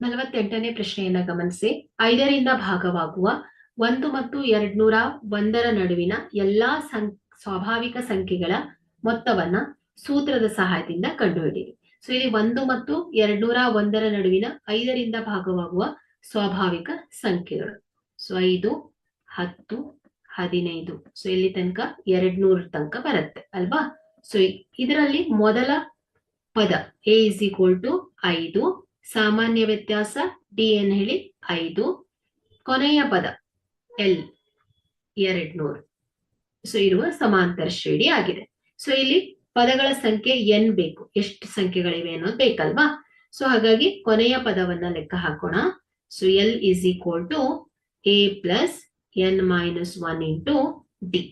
ನಲವತ್ತೆಂಟನೇ ಪ್ರಶ್ನೆಯನ್ನ ಗಮನಿಸಿ. ಐದರಿಂದ ಭಾಗವಾಗುವ ಒಂದು ಮತ್ತು ಎರಡ್ನೂರ ಒಂದರ ನಡುವಿನ ಎಲ್ಲಾ ಸಂ, ಸ್ವಾಭಾವಿಕ ಸಂಖ್ಯೆಗಳ ಮೊತ್ತವನ್ನ ಸೂತ್ರದ ಸಹಾಯದಿಂದ ಕಂಡುಹಿಡಿಯಿರಿ. ಸೊ ಇಲ್ಲಿ ಒಂದು ಮತ್ತು ಎರಡ್ನೂರ ಒಂದರ ನಡುವಿನ ಐದರಿಂದ ಭಾಗವಾಗುವ ಸ್ವಾಭಾವಿಕ ಸಂಖ್ಯೆಗಳು. ಸೊ ಐದು, ಹತ್ತು, ಹದಿನೈದು. ಸೊ ಇಲ್ಲಿ ತನಕ ಎರಡ್ನೂರ ತನಕ ಬರುತ್ತೆ, ಅಲ್ವಾ? ಸೊ ಇದರಲ್ಲಿ ಮೊದಲ ಪದ ಎ ಇಸ್ ಈಕ್ವಲ್ ಟು ಐದು ಸಾಮಾನ್ಯ ವ್ಯತ್ಯಾಸ ಡಿ ಏನ್ ಹೇಳಿ? ಐದು. ಕೊನೆಯ ಪದ ಎಲ್ ಎರಡ್ನೂರು. ಸೊ ಇರುವ ಸಮಾಂತರ ಶ್ರೇಣಿ ಆಗಿದೆ. ಸೊ ಇಲ್ಲಿ ಪದಗಳ ಸಂಖ್ಯೆ ಎನ್ ಬೇಕು. ಎಷ್ಟು ಸಂಖ್ಯೆಗಳಿವೆ ಅನ್ನೋದು ಬೇಕಲ್ವಾ? ಸೊ ಹಾಗಾಗಿ ಕೊನೆಯ ಪದವನ್ನ ಲೆಕ್ಕ ಹಾಕೋಣ. So L is equal to A plus N minus one into D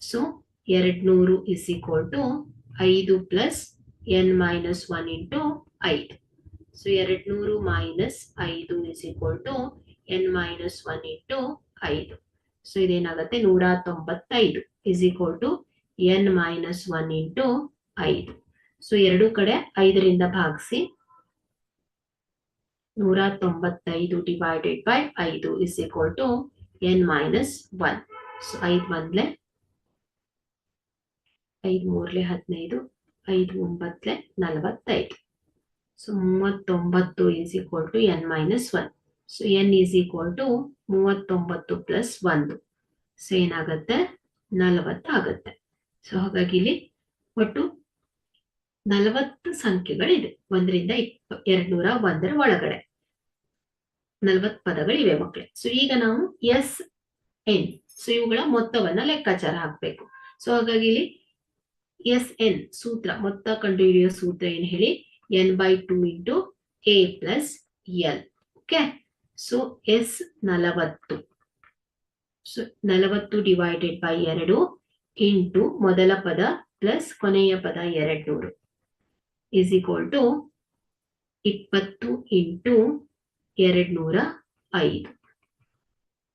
so ಎರಡ್ನೂರು ಇಸ್ ಈಕ್ವಲ್ ಟು ಐದು plus N minus one into ಐದು. ಸೊ ಎರಡ್ನೂರು ಮೈನಸ್ ಐದು is equal to N minus one into ಐದು. ಸೊ ಇದೇನಾಗತ್ತೆ? ನೂರ ತೊಂಬತ್ತೈದು is equal to N minus one into ಐದು. ಸೊ ಎರಡು ಕಡೆ ಐದರಿಂದ ಭಾಗಿಸಿ ನೂರ ತೊಂಬತ್ತೈದು ಡಿವೈಡೆಡ್ ಬೈ ಐದು is equal to N minus one so ಐದು ಒಂದ್ಲೆ ಐದು ಮೂರ್ಲೆ ಹದಿನೈದು, ಐದು ಒಂಬತ್ಲೆ ನಲವತ್ತೈದು. ಸೊ ಮೂವತ್ತೊಂಬತ್ತು is equal to N minus one so N is equal to ಮೂವತ್ತೊಂಬತ್ತು ಪ್ಲಸ್ ಒಂದು. ಸೊ ಏನಾಗತ್ತೆ? ನಲವತ್ತಾಗತ್ತೆ. ಸೊ ಹಾಗಾಗಿ ಇಲ್ಲಿ ಒಟ್ಟು ನಲವತ್ತು ಸಂಖ್ಯೆಗಳಿದೆ. ಒಂದರಿಂದ ಇಪ್ಪ ಎರಡ್ನೂರ ಒಂದರ ಒಳಗಡೆ. ನಲವತ್ ಪದಗಳಿವೆ ಮಕ್ಕಳೇ ಸೊ ಈಗ ನಾವು ಎಸ್ ಎನ್ ಸೊ ಇವುಗಳ ಮೊತ್ತವನ್ನ ಲೆಕ್ಕಾಚಾರ ಹಾಕ್ಬೇಕು. ಸೊ ಹಾಗಾಗಿ ಇಲ್ಲಿ ಎಸ್ ಎನ್ ಸೂತ್ರ, ಮೊತ್ತ ಕಂಡುಹಿಡಿಯುವ ಸೂತ್ರ ಏನ್ ಹೇಳಿ? N by two into A plus L okay so S ನಲವತ್ತು. ಸೊ ನಲವತ್ತು ಡಿವೈಡೆಡ್ ಬೈ ಎರಡು ಇಂಟು ಮೊದಲ ಪದ ಪ್ಲಸ್ ಕೊನೆಯ ಪದ ಎರಡ್ನೂರು. ಇಸ್ ಈಕ್ವಲ್ ಟು ಇಪ್ಪತ್ತು ಇಂಟು ಎರಡ್ನೂರ ಐದು.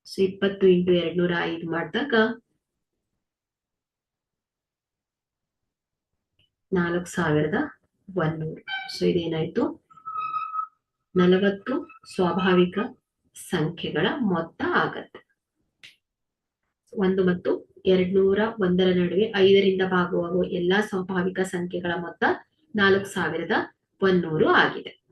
ಸೊ ಇಪ್ಪತ್ತು ಇಂಟು ಎರಡ್ನೂರ ಐದು ಮಾಡಿದಾಗ ನಾಲ್ಕು ಸಾವಿರದ ಒಂದೂರು ಸೊ ಇದೇನಾಯ್ತು ನಲವತ್ತು ಸ್ವಾಭಾವಿಕ ಸಂಖ್ಯೆಗಳ ಮೊತ್ತ ಆಗತ್ತೆ. ಒಂದು ಮತ್ತು ಎರಡ್ನೂರ ಒಂದರ ನಡುವೆ ಐದರಿಂದ ಭಾಗವಾಗುವ ಎಲ್ಲಾ ಸ್ವಾಭಾವಿಕ ಸಂಖ್ಯೆಗಳ ಮೊತ್ತ ನಾಲ್ಕು ಸಾವಿರದ ಒನ್ನೂರು ಆಗಿದೆ.